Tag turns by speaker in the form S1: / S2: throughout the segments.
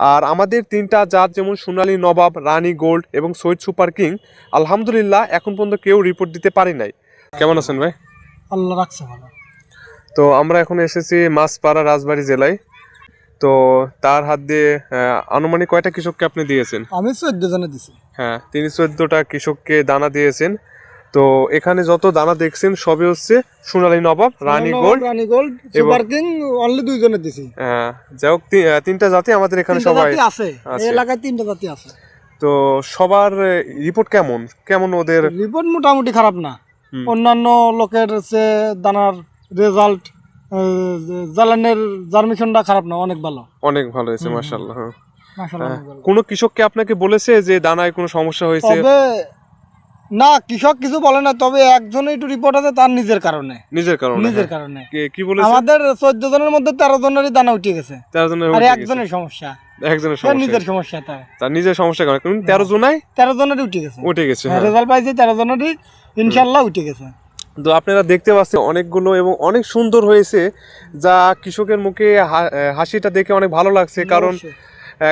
S1: আর আমাদের তিনটা জাত যেমন সোনালী নবাব রানী গোল্ড এবং সৈয়দ সুপার কিং আলহামদুলিল্লাহ এখন পর্যন্ত কেউ রিপোর্ট দিতে পারি নাই। কেমন আছেন ভাই?
S2: আল্লাহ রাখছে ভালো।
S1: তো আমরা এখন এসেছি মাছপাড়া রাজবাড়ি জেলায়। তো তার হাত দিয়ে আনুমানিক কয়টা কৃষককে আপনি দিয়েছেন?
S2: আমি চোদ্দ জনে দিছি।
S1: হ্যাঁ তিনি চোদ্দটা কৃষককে দানা দিয়েছেন। তো এখানে যত দানা দেখছেন সবই হচ্ছে Sonali Nawab Rani gold.
S2: Rani gold super king only দুই জনে দিছি।
S1: আহ, যাই হোক তিনটা জাতি আমাদের এখানে সবাই
S2: আছে। এলাকায় তিনটা জাতি আছে।
S1: তো সবার রিপোর্ট কেমন? কেমন ওদের?
S2: রিপোর্ট মোটামুটি খারাপ না। অন্যান্য লোকের সে দানার রেজাল্ট জ্বালানের জার্মিশনটা খারাপ না অনেক ভালো।
S1: অনেক ভালো হয়েছে হ্যাঁ।
S2: মাশাআল্লাহ, ভালো।
S1: কোনো কৃষককে আপনাকে বলেছে যে দানায় কোনো সমস্যা হয়েছে?
S2: তবে না কৃষক কিছু বলে না তবে একজনে একটু রিপোর্ট আছে তার নিজের কারণে।
S1: নিজের কারণে
S2: নিজের
S1: হ্যাঁ।
S2: কারণে।
S1: কি বলেছে?
S2: আমাদের চোদ্দ জনের মধ্যে তেরো জনেরই দানা উঠে গেছে।
S1: তেরো জনের
S2: আর একজনের সমস্যা।
S1: একজনের সমস্যা
S2: নিজের সমস্যা। তার।
S1: তার নিজের সমস্যা কারণে কিন্তু তেরো জনাই
S2: তেরো জনেরই উঠে গেছে।
S1: উঠে গেছে।
S2: রেজাল্ট পাইছে তেরো জনেরই ইনশাল্লাহ উঠে গেছে।
S1: তো আপনারা দেখতে পাচ্ছেন অনেকগুলো এবং অনেক সুন্দর হয়েছে যা কৃষকের মুখে হাসিটা দেখে অনেক ভালো লাগছে কারণ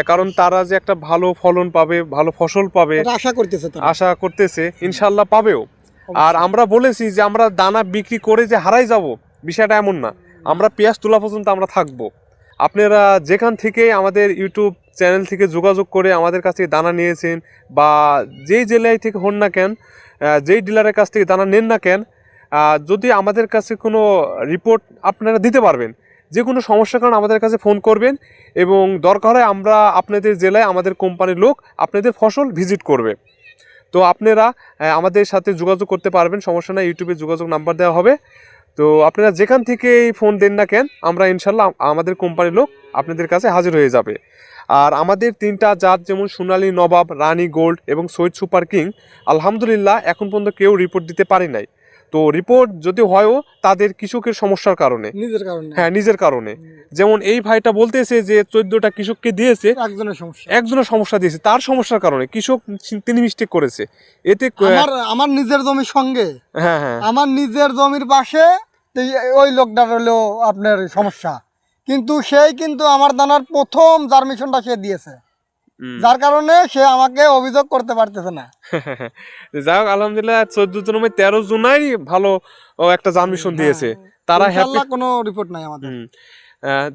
S1: কারণ তারা যে একটা ভালো ফলন পাবে ভালো ফসল পাবে
S2: আশা করতেছে
S1: আশা করতেছে ইনশাল্লাহ পাবেও। আর আমরা বলেছি যে আমরা দানা বিক্রি করে যে হারাই যাব বিষয়টা এমন না। আমরা পেঁয়াজ তোলা পর্যন্ত আমরা থাকব। আপনারা যেখান থেকে আমাদের ইউটিউব চ্যানেল থেকে যোগাযোগ করে আমাদের কাছ থেকে দানা নিয়েছেন বা যেই জেলায় থেকে হন না কেন যেই ডিলারের কাছ থেকে দানা নেন না কেন যদি আমাদের কাছে কোনো রিপোর্ট আপনারা দিতে পারবেন যে কোনো সমস্যার কারণে আমাদের কাছে ফোন করবেন এবং দরকার হয় আমরা আপনাদের জেলায় আমাদের কোম্পানির লোক আপনাদের ফসল ভিজিট করবে। তো আপনারা আমাদের সাথে যোগাযোগ করতে পারবেন, সমস্যা নাই, ইউটিউবে যোগাযোগ নাম্বার দেওয়া হবে। তো আপনারা যেখান থেকে ফোন দেন না কেন, আমরা ইনশাল্লাহ আমাদের কোম্পানির লোক আপনাদের কাছে হাজির হয়ে যাবে। আর আমাদের তিনটা জাত যেমন সোনালী, নবাব, রানী, গোল্ড এবং সৈয়দ সুপার কিং, আলহামদুলিল্লাহ এখন পর্যন্ত কেউ রিপোর্ট দিতে পারি নাই। তো রিপোর্ট যদি হয়ও তাদের কৃষকের সমস্যার কারণে।
S2: নিজের কারণে।
S1: হ্যাঁ নিজের কারণে। যেমন এই ভাইটা বলতেছে যে চোদ্দটা কৃষককে দিয়েছে
S2: একজনের সমস্যা।
S1: একজনের সমস্যা দিয়েছে। তার সমস্যার কারণে কৃষক তিনি মিস্টেক করেছে। এতে
S2: আমার আমার নিজের জমির সঙ্গে।
S1: হ্যাঁ হ্যাঁ।
S2: আমার নিজের জমির পাশে ওই লোকটার হলো আপনার সমস্যা। কিন্তু সেই কিন্তু আমার দানার প্রথম জার্মিশনটা সে দিয়েছে। যার কারণে সে আমাকে অভিযোগ করতে পারতেছে না।
S1: যাই হোক আলহামদুলিল্লাহ চোদ্দ জন তেরো জুনাই ভালো একটা জামিশন দিয়েছে। তারা
S2: কোনো রিপোর্ট নাই আমাদের।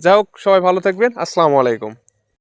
S1: যাই হোক সবাই ভালো থাকবেন। আসসালামু আলাইকুম।